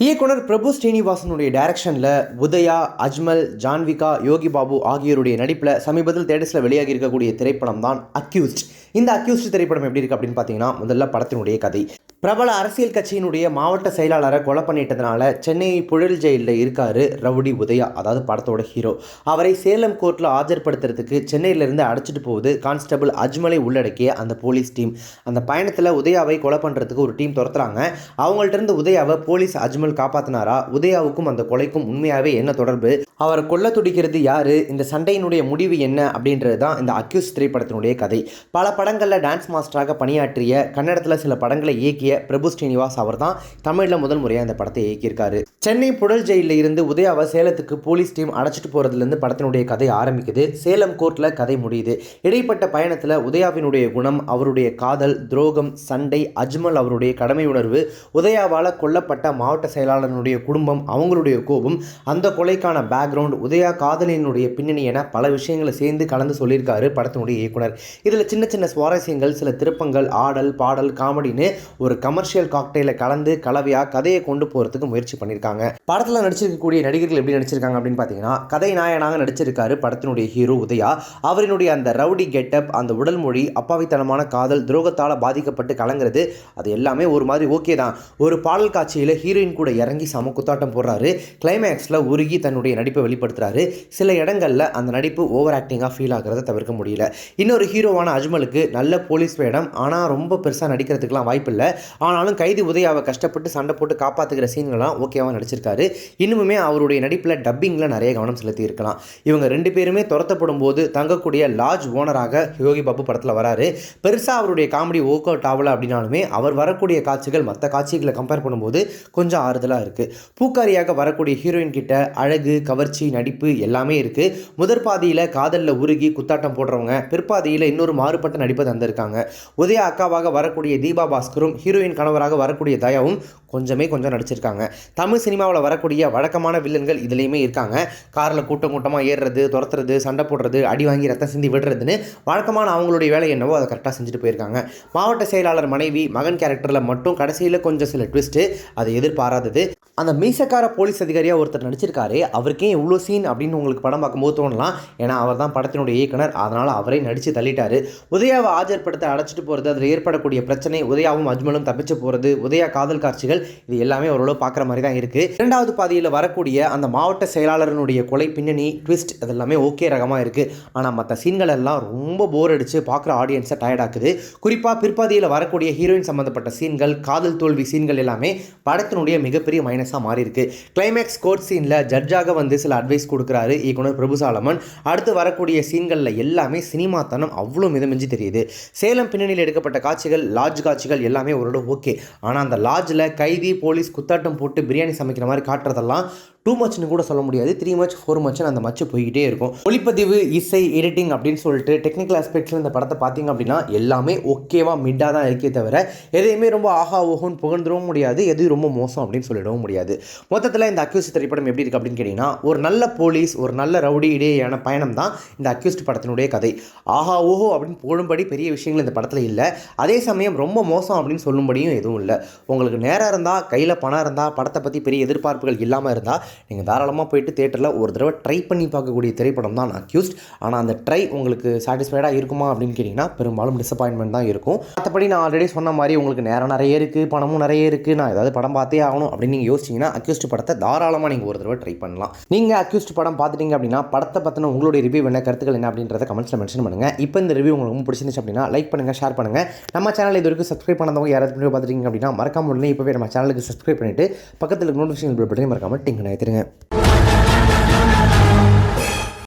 இயக்குனர் பிரபு ஸ்ரீனிவாசனுடைய டைரக்ஷனில் உதயா அஜ்மல் ஜான்விகா யோகி பாபு ஆகியோருடைய நடிப்பில் சமீபத்தில் தேட்டஸில் வெளியாகி இருக்கக்கூடிய திரைப்படம் தான் அக்யூஸ்ட் இந்த அக்யூஸ்ட் திரைப்படம் எப்படி இருக்குது அப்படின்னு பார்த்தீங்கன்னா முதல்ல படத்தினுடைய கதை. பிரபல அரசியல் கட்சியினுடைய மாவட்ட செயலாளரை கொலை பண்ணிட்டதுனால சென்னை புழல் ஜெயிலில் இருக்காரு ரவுடி உதயா அதாவது படத்தோட ஹீரோ. அவரை சேலம் கோர்ட்டில் ஆஜர்படுத்துறதுக்கு சென்னையிலேருந்து அடைச்சிட்டு போகுது கான்ஸ்டபிள் அஜ்மலை உள்ளடக்கிய அந்த போலீஸ் டீம். அந்த பயணத்தில் உதயாவை கொலை பண்ணுறதுக்கு ஒரு டீம் துரத்துறாங்க. அவங்கள்ட்ட இருந்து உதயாவை போலீஸ் அஜ்மல் காப்பாத்தினாரா? உதயாவுக்கும் அந்த கொலைக்கும் உண்மையாகவே என்ன தொடர்பு? அவர் கொல்ல துடிக்கிறது யாரு? இந்த சண்டையினுடைய முடிவு என்ன? அப்படின்றது தான் இந்த அக்யூஸ் திரைப்படத்தினுடைய கதை. பல படங்களில் டான்ஸ் மாஸ்டராக பணியாற்றிய கன்னடத்தில் சில படங்களை இயக்கிய பிரபு ஸ்ரீனிவாஸ் அவர் தான் தமிழில் முதல் முறையாக இந்த படத்தை இயக்கியிருக்காரு. சென்னை புழல் ஜெயிலில் இருந்து உதயாவை சேலத்துக்கு போலீஸ் டீம் அடைச்சிட்டு போகிறதுலேருந்து படத்தினுடைய கதை ஆரம்பிக்குது. சேலம் கோர்ட்டில் கதை முடியுது. இடைப்பட்ட பயணத்தில் உதயாவினுடைய குணம் அவருடைய காதல் துரோகம் சண்டை அஜ்மல் அவருடைய கடமை உணர்வு உதயாவால் கொல்லப்பட்ட மாவட்ட செயலாளனுடைய குடும்பம் அவங்களுடைய கோபம் அந்த கொலைக்கான பேக்ரவுண்ட் உதயா காதலினுடைய பின்னணி என பல விஷயங்களை சேர்ந்து கலந்து சொல்லியிருக்காரு படத்தினுடைய இயக்குனர். இதில் சின்ன சின்ன சுவாரஸ்யங்கள் சில திருப்பங்கள் ஆடல் பாடல் காமெடின்னு ஒரு கமர்ஷியல் காக்டெயிலை கலந்து கலவையாக கதையை கொண்டு போகிறதுக்கு முயற்சி பண்ணியிருக்காங்க. படத்தில் நடிச்சிருக்கக்கூடிய நடிகர்கள் எப்படி நடிச்சிருக்காங்க அப்படின்னு பார்த்தீங்கன்னா கதை நாயனாக நடிச்சிருக்காரு படத்தினுடைய ஹீரோ உதயா. அவரினுடைய அந்த ரவுடி கெட்டப் அந்த உடல் மொழி அப்பாவித்தனமான காதல் துரோகத்தால் பாதிக்கப்பட்டு கலங்குறது அது எல்லாமே ஒரு மாதிரி ஓகே தான். ஒரு பாடல் காட்சியில் ஹீரோயின் கூட இறங்கி சம குத்தாட்டம் போடுறாரு. கிளைமேக்ஸில் உருகி தன்னுடைய நடிப்பை வெளிப்படுத்துறாரு. சில இடங்களில் அந்த நடிப்பு ஓவர் ஆக்டிங்காக ஃபீல் ஆகிறத தவிர்க்க முடியல. இன்னொரு ஹீரோவான அஜ்மலுக்கு நல்ல போலீஸ் வேடம். ஆனால் ரொம்ப பெருசாக நடிக்கிறதுக்கெலாம் வாய்ப்பில்லை. ஆனாலும் கைதி உதயாவை கஷ்டப்பட்டு சண்டை போட்டு காப்பாற்றுகிற சீன்கள்லாம் ஓகேவாக நடிச்சிருக்காரு. இன்னுமே அவருடைய நடிப்பில் டப்பிங்கில் நிறைய கவனம் செலுத்தி இருக்கலாம் இவங்க ரெண்டு பேருமே துரத்தப்படும் போது தங்கக்கூடிய லாஜ் ஓனராக யோகி பாபு படத்தில் வராரு. பெருசாக அவருடைய காமெடி ஒர்க் அவுட் ஆகலை அப்படின்னாலுமே அவர் வரக்கூடிய காட்சிகள் மற்ற காட்சிகளை கம்பேர் பண்ணும்போது கொஞ்சம் ஆறுதலாக இருக்குது பூக்காரியாக வரக்கூடிய ஹீரோயின் கிட்ட அழகு கவர்ச்சி நடிப்பு எல்லாமே இருக்குது முதற் பாதியில் காதலில் உருகி குத்தாட்டம் போடுறவங்க பிற்பாதியில் இன்னொரு மாறுபட்ட நடிப்பை தந்திருக்காங்க. உதய அக்காவாக வரக்கூடிய தீபா பாஸ்கரும் ஹீரோயின் கணவராக வரக்கூடிய தயாவும் கொஞ்சமே கொஞ்சம் நடிச்சிருக்காங்க. தமிழ் சினிமாவில் வரக்கூடிய வழக்கமான வில்லன்கள் இதுலேயுமே இருக்காங்க. காரில் கூட்டம் கூட்டமாக ஏறுறது துரத்துறது சண்டை போடுறது அடி வாங்கி ரத்தம் சிந்தி விடுறதுன்னு வழக்கமான அவங்களுடைய வேலை என்னவோ அதை கரெக்டாக செஞ்சுட்டு போயிருக்காங்க. மாவட்ட செயலாளர் மனைவி மகன் கேரக்டரில் மட்டும் கடைசியில் கொஞ்சம் சில ட்விஸ்ட்டு அது எதிர்பாராதது. அந்த மீசக்கார போலீஸ் அதிகாரியாக ஒருத்தர் நடிச்சிருக்காரு அவருக்கே இவ்வளோ சீன் அப்படின்னு உங்களுக்கு படம் பார்க்கும்போது தோணலாம். ஏன்னா அவர் தான் படத்தினுடைய இயக்குனர். அதனால் அவரே நடித்து தள்ளிட்டார். உதயாவை ஆஜர்படுத்த அடைச்சிட்டு போகிறது அதில் ஏற்படக்கூடிய பிரச்சனை உதயாவும் அஜ்மலும் தப்பிச்சு போகிறது உதயா காதல் காட்சிகள் இது எல்லாமே ஓரளவு பார்க்குற மாதிரி தான் இருக்குது இரண்டாவது பாதியில் வரக்கூடிய அந்த மாவட்ட செயலாளரனுடைய கொலை பின்னணி ட்விஸ்ட் அதெல்லாமே ஓகே ரகமாக இருக்குது ஆனால் மற்ற சீன்கள் எல்லாம் ரொம்ப போர் அடித்து பார்க்குற ஆடியன்ஸை டயர்டாக்குது குறிப்பாக பிற்பாதியில் வரக்கூடிய ஹீரோயின் சம்மந்தப்பட்ட சீன்கள் காதல் தோல்வி சீன்கள் எல்லாமே படத்தினுடைய மிகப்பெரிய மைனஸாக மாறி இருக்கு கிளைமேக்ஸ் கோர்ட் சீனில் ஜட்ஜாக வந்து சில அட்வைஸ் கொடுக்குறாரு இயக்குனர் பிரபு சாலமன் அடுத்து வரக்கூடிய சீன்களில் எல்லாமே சினிமாத்தனம் அவ்வளோ மிதமிஞ்சி தெரியுது. சேலம் பின்னணியில் எடுக்கப்பட்ட காட்சிகள் லாட்ஜ் காட்சிகள் எல்லாமே ஓரளவு ஓகே ஆனால் அந்த லாட்ஜில் கைதி போலீஸ் குத்தாட்டம் போட்டு பிரியாணி சமைக்கிற மாதிரி காட்டுறதெல்லாம் டூ மச்னு கூட சொல்ல முடியாது. த்ரீ மச் ஃபோர் மச்னு அந்த மச்சு போய்கிட்டே இருக்கும். ஒளிப்பதிவு இசை எடிட்டிங் அப்படின்னு சொல்லிட்டு டெக்னிக்கல் ஆஸ்பெக்ட்ஸில் இந்த படத்தை பார்த்தீங்க அப்படின்னா எல்லாமே ஓகேவாக மிட்டாக தான் இருக்கே தவிர எதையுமே ரொம்ப ஆஹா ஓஹோன்னு புகழ்ந்துடவும் முடியாது. எது ரொம்ப மோசம் அப்படின்னு சொல்லிடவும் முடியாது. மொத்தத்தில் இந்த அக்யூஸ்ட் திரைப்படம் எப்படி இருக்குது அப்படின்னு கேட்டிங்கன்னா ஒரு நல்ல போலீஸ் ஒரு நல்ல ரவுடி இடையேயான பயணம் தான் இந்த அக்யூஸ்ட் படத்தினுடைய கதை. ஆஹா ஓஹோ அப்படின்னு போடும்படி பெரிய விஷயங்கள் இந்த படத்தில் இல்லை. அதே சமயம் ரொம்ப மோசம் அப்படின்னு சொல்லும்படியும் எதுவும் இல்லை. உங்களுக்கு நேரம் இருந்தால் கையில் பணம் இருந்தால் படத்தை பற்றி பெரிய எதிர்பார்ப்புகள் இல்லாமல் இருந்தால் நீங்கள் தாராளமாக போயிட்டு தேட்டரில் ஒரு தடவை ட்ரை பண்ணி பார்க்கக்கூடிய திரைப்படம் தான் அக்யூஸ்ட் ஆனால் அந்த ட்ரை உங்களுக்கு சாட்டிஸ்ஃபைடாக இருக்குமா அப்படின்னு கேட்டிங்கன்னா பெரும்பாலும் டிசப்பாயின்மெண்ட் தான் இருக்கும். மற்றபடி நான் ஆல்ரெடி சொன்ன மாதிரி உங்களுக்கு நேரம் நிறைய இருக்குது பணமும் நிறைய இருக்குது நான் ஏதாவது படம் பார்த்தே ஆகணும் அப்படின்னு நீங்கள் யோசிச்சிங்கன்னா அக்யூஸ்ட் படத்தை தாராளமாக நீங்கள் ஒரு தடவை ட்ரை பண்ணலாம். நீங்கள் அக்யூஸ்ட் படம் பார்த்துட்டீங்க அப்படின்னா படத்தை பற்றின உங்களுடைய ரிவ்யூ என்ன கருத்துக்கள் என்ன அப்படின்றத கமெண்ட்ஸில் மென்ஷன் பண்ணுங்கள் இப்போ இந்த ரிவ்யூ உங்களுக்கு ரொம்ப பிடிச்சிருந்துச்சு அப்படின்னா லைக் பண்ணுங்கள் ஷேர் பண்ணுங்கள் நம்ம சேனல் இது வரைக்கும் சப்ஸ்கிரைப் பண்ணாதவங்க யாராவது பார்த்துட்டீங்க அப்படின்னா மறக்காம உடனே இப்போவே நம்ம சேனலுக்கு சப்ஸ்கிரைப் பண்ணிவிட்டு பக்கத்தில் நோட்டிஃபிகேஷன் பில் பட்டனையும் மறக்காமல் டிங்க் நினைத்துருங்க